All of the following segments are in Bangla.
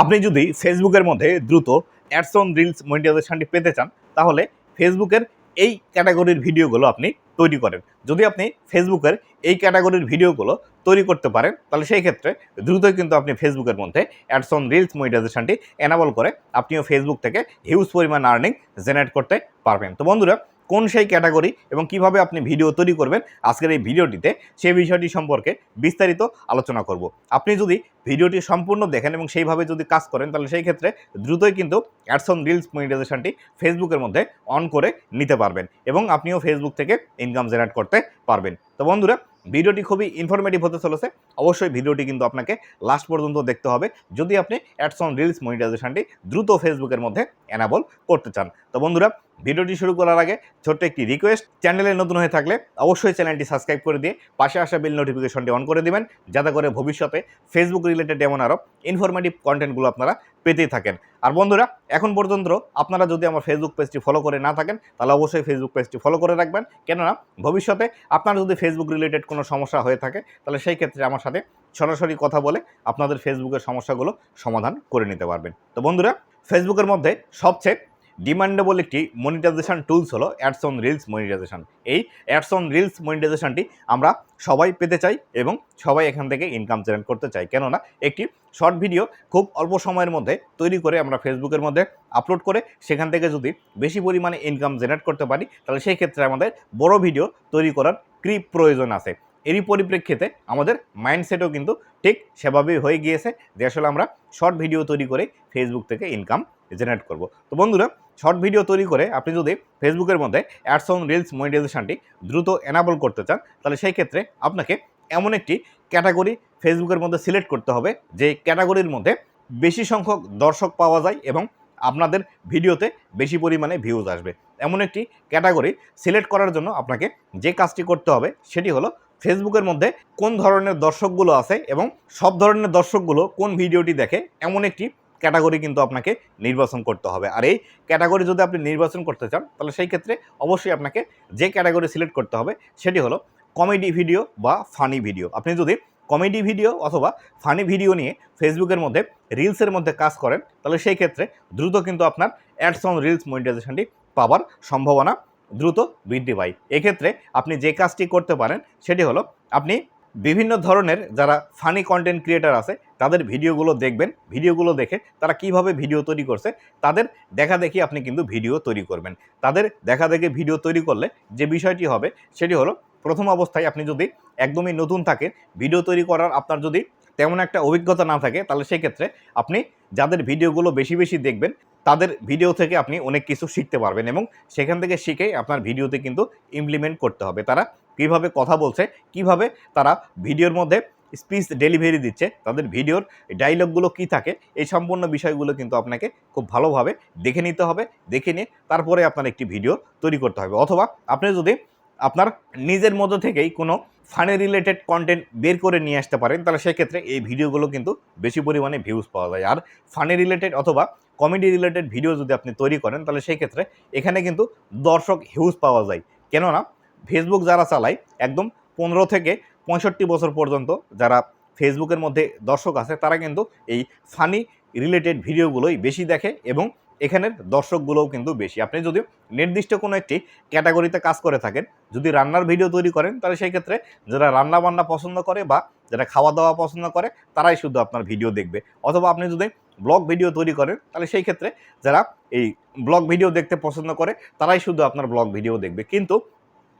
আপনি যদি ফেসবুকের মধ্যে দ্রুত অ্যাডস অন রিলস মনিটাইজেশনটি পেতে চান, তাহলে ফেসবুকের এই ক্যাটাগরির ভিডিওগুলো আপনি তৈরি করেন। যদি আপনি ফেসবুকের এই ক্যাটাগরির ভিডিওগুলো তৈরি করতে পারেন, তাহলে সেই ক্ষেত্রে দ্রুতই কিন্তু আপনি ফেসবুকের মধ্যে অ্যাডস অন রিলস মনিটাইজেশনটি এনাবল করে আপনিও ফেসবুক থেকে হিউজ পরিমাণ আর্নিং জেনারেট করতে পারবেন। তো বন্ধুরা কোন সেই ক্যাটাগরি এবং কীভাবে আপনি ভিডিও তৈরি করবেন আজকের এই ভিডিওটিতে সেই বিষয়টি সম্পর্কে বিস্তারিত আলোচনা করব। আপনি যদি ভিডিওটি সম্পূর্ণ দেখেন এবং সেইভাবে যদি কাজ করেন, তাহলে সেই ক্ষেত্রে দ্রুতই কিন্তু অ্যাডস অন রিলস মনিটাইজেশনটি ফেসবুকের মধ্যে অন করে নিতে পারবেন এবং আপনিও ফেসবুক থেকে ইনকাম জেনারেট করতে পারবেন। তো বন্ধুরা, ভিডিওটি খুবই ইনফরমেটিভ হতে চলেছে। অবশ্যই ভিডিওটি কিন্তু আপনাকে লাস্ট পর্যন্ত দেখতে হবে যদি আপনি অ্যাডস অন রিলস মনিটাইজেশনটি দ্রুত ফেসবুকের মধ্যে অ্যানাবল করতে চান। তো বন্ধুরা ভিডিওটি শুরু করার আগে ছোট্ট একটি রিকোয়েস্ট চ্যানেলে নতুন হয়ে থাকলে অবশ্যই চ্যানেলটি সাবস্ক্রাইব করে দিয়ে পাশে আসা বিল নোটিফিকেশনটি অন করে দিবেন, যাতে করে ভবিষ্যতে ফেসবুক রিলেটেড এমন আরও ইনফরমেটিভ কন্টেন্টগুলো আপনারা পেতেই থাকেন। আর বন্ধুরা, এখন পর্যন্ত আপনারা যদি আমার ফেসবুক পেজটি ফলো করে না থাকেন, তাহলে অবশ্যই ফেসবুক পেজটি ফলো করে রাখবেন। কেননা, ভবিষ্যতে আপনার যদি ফেসবুক রিলেটেড কোনো সমস্যা হয়ে থাকে, তাহলে সেই ক্ষেত্রে আমার সাথে সরাসরি কথা বলে আপনাদের ফেসবুকের সমস্যাগুলো সমাধান করে নিতে পারবেন। তো বন্ধুরা ফেসবুকের মধ্যে সবচেয়ে ডিমান্ডেবল একটি মনিটাইজেশন টুলস হলো অ্যাডস অন রিলস মনিটাইজেশন এই অ্যাডস অন রিলস মনিটাইজেশনটি আমরা সবাই পেতে চাই এবং সবাই এখান থেকে ইনকাম জেনারেট করতে চাই। কেননা একটি শর্ট ভিডিও খুব অল্প সময়ের মধ্যে তৈরি করে আমরা ফেসবুকের মধ্যে আপলোড করে সেখান থেকে যদি বেশি পরিমাণে ইনকাম জেনারেট করতে পারি, তাহলে সেই ক্ষেত্রে আমাদের বড় ভিডিও তৈরি করার ক্রিপ প্রয়োজন আছে। এরই পরিপ্রেক্ষিতে আমাদের মাইন্ডসেটও কিন্তু ঠিক সেভাবেই হয়ে গিয়েছে যে আসলে আমরা শর্ট ভিডিও তৈরি করে ফেসবুক থেকে ইনকাম জেনারেট করব। তো বন্ধুরা শর্ট ভিডিও তৈরি করে আপনি যদি ফেসবুকের মধ্যে অ্যাডস অন রিলস মনিটাইজেশনটি দ্রুত এনাবল করতে চান, তাহলে সেই ক্ষেত্রে আপনাকে এমন একটি ক্যাটাগরি ফেসবুকের মধ্যে সিলেক্ট করতে হবে, যে ক্যাটাগরির মধ্যে বেশি সংখ্যক দর্শক পাওয়া যায় এবং আপনাদের ভিডিওতে বেশি পরিমাণে ভিউজ আসবে। এমন একটি ক্যাটাগরি সিলেক্ট করার জন্য আপনাকে যে কাজটি করতে হবে, সেটি হলো ফেসবুকের মধ্যে কোন ধরনের দর্শকগুলো আছে এবং সব ধরনের দর্শকগুলো কোন ভিডিওটি দেখে এমন একটি ক্যাটাগরি কিন্তু আপনাকে নির্বাচন করতে হবে। আর এই ক্যাটাগরি যদি আপনি নির্বাচন করতে চান, তাহলে সেই ক্ষেত্রে অবশ্যই আপনাকে যে ক্যাটাগরি সিলেক্ট করতে হবে সেটি হলো কমেডি ভিডিও বা ফানি ভিডিও। আপনি যদি কমেডি ভিডিও অথবা ফানি ভিডিও নিয়ে ফেসবুকের মধ্যে রিলসের মধ্যে কাজ করেন, তাহলে সেই ক্ষেত্রে দ্রুত কিন্তু আপনার অ্যাডস অন রিলস মনিটাইজেশনটি পাওয়ার সম্ভাবনা দ্রুত বৃদ্ধি পায়। এক্ষেত্রে আপনি যে কাজটি করতে পারেন, সেটি হলো আপনি বিভিন্ন ধরনের যারা ফানি কন্টেন্ট ক্রিয়েটার আছে, তাদের ভিডিওগুলো দেখবেন, ভিডিওগুলো দেখে তারা কীভাবে ভিডিও তৈরি করছে, তাদের দেখা দেখি আপনি কিন্তু ভিডিও তৈরি করবেন। তাদের দেখা দেখে ভিডিও তৈরি করলে যে বিষয়টি হবে, সেটি হলো প্রথম অবস্থায় আপনি যদি একদমই নতুন থাকেন, ভিডিও তৈরি করার আপনার যদি তেমন একটা অভিজ্ঞতা না থাকে, তাহলে সেক্ষেত্রে আপনি যাদের ভিডিওগুলো বেশি বেশি দেখবেন তাদের ভিডিও থেকে আপনি অনেক কিছু শিখতে পারবেন এবং সেখান থেকে শিখে আপনার ভিডিওতে কিন্তু ইমপ্লিমেন্ট করতে হবে। তারা কীভাবে কথা বলছে, কীভাবে তারা ভিডিওর মধ্যে স্পিচ ডেলিভারি দিচ্ছে, তাদের ভিডিওর ডায়লগগুলো কি থাকে, এই সম্পূর্ণ বিষয়গুলো কিন্তু আপনাকে খুব ভালোভাবে দেখে নিতে হবে, দেখে নিয়ে তারপরে আপনার একটি ভিডিও তৈরি করতে হবে। অথবা আপনি যদি আপনার নিজের মধ্যে থেকেই কোনো ফানি রিলেটেড কন্টেন্ট বের করে নিয়ে আসতে পারেন, তাহলে সেক্ষেত্রে এই ভিডিওগুলো কিন্তু বেশি পরিমাণে ভিউজ পাওয়া যায়। আর ফানি রিলেটেড অথবা কমেডি রিলেটেড ভিডিও যদি আপনি তৈরি করেন, তাহলে সেই ক্ষেত্রে এখানে কিন্তু দর্শক হিউজ পাওয়া যায়। কেননা ফেসবুক যারা চালায়, একদম পনেরো থেকে পঁয়ষট্টি বছর পর্যন্ত যারা ফেসবুকের মধ্যে দর্শক আছে, তারা কিন্তু এই ফানি রিলেটেড ভিডিওগুলোই বেশি দেখে এবং এখানের দর্শকগুলোও কিন্তু বেশি। আপনি যদি নির্দিষ্ট কোনো একটি ক্যাটাগরিতে কাজ করে থাকেন, যদি রান্নার ভিডিও তৈরি করেন, তাহলে সেই ক্ষেত্রে যারা রান্না বান্না পছন্দ করে বা যারা খাওয়া দাওয়া পছন্দ করে, তারাই শুধু আপনার ভিডিও দেখবে। অথবা আপনি যদি ব্লগ ভিডিও তৈরি করেন, তাহলে সেই ক্ষেত্রে যারা এই ব্লগ ভিডিও দেখতে পছন্দ করে, তারাই শুধু আপনার ব্লগ ভিডিও দেখবে। কিন্তু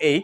এই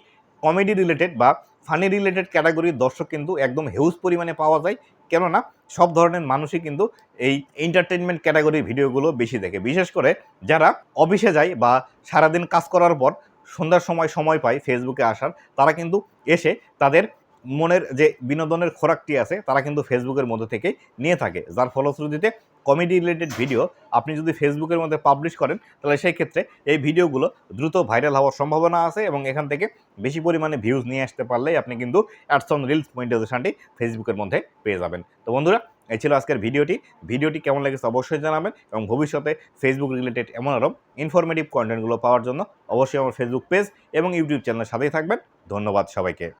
কমেডি রিলেটেড বা ফানি রিলেটেড ক্যাটাগরির দর্শক কিন্তু একদম হিউজ পরিমাণে পাওয়া যায়। কেননা, সব ধরনের মানুষই কিন্তু এই এন্টারটেনমেন্ট ক্যাটাগরির ভিডিওগুলো বেশি দেখে। বিশেষ করে যারা অফিসে যায় বা সারাদিন কাজ করার পর সন্ধ্যার সময় সময় পায় ফেসবুকে আসার, তারা কিন্তু এসে তাদের মনের যে বিনোদনের খোরাকটি আছে, তারা কিন্তু ফেসবুকের মধ্যে থেকে নিয়ে থাকে। যার ফলশ্রুতিতে কমেডি রিলেটেড ভিডিও আপনি যদি ফেসবুকের মধ্যে পাবলিশ করেন, তাহলে সেই ক্ষেত্রে এই ভিডিওগুলো দ্রুত ভাইরাল হওয়ার সম্ভাবনা আছে এবং এখান থেকে বেশি পরিমাণে ভিউজ নিয়ে আসতে পারলেই আপনি কিন্তু অ্যাডস অন রিলস মনিটাইজেশনটি ফেসবুকের মধ্যে পেয়ে যাবেন। তো বন্ধুরা, এই ছিল আজকের ভিডিওটি। ভিডিওটি কেমন লেগেছে অবশ্যই জানাবেন এবং ভবিষ্যতে ফেসবুক রিলেটেড এমন আরও ইনফরমেটিভ কন্টেন্টগুলো পাওয়ার জন্য অবশ্যই আমার ফেসবুক পেজ এবং ইউটিউব চ্যানেলের সাথেই থাকবেন। ধন্যবাদ সবাইকে।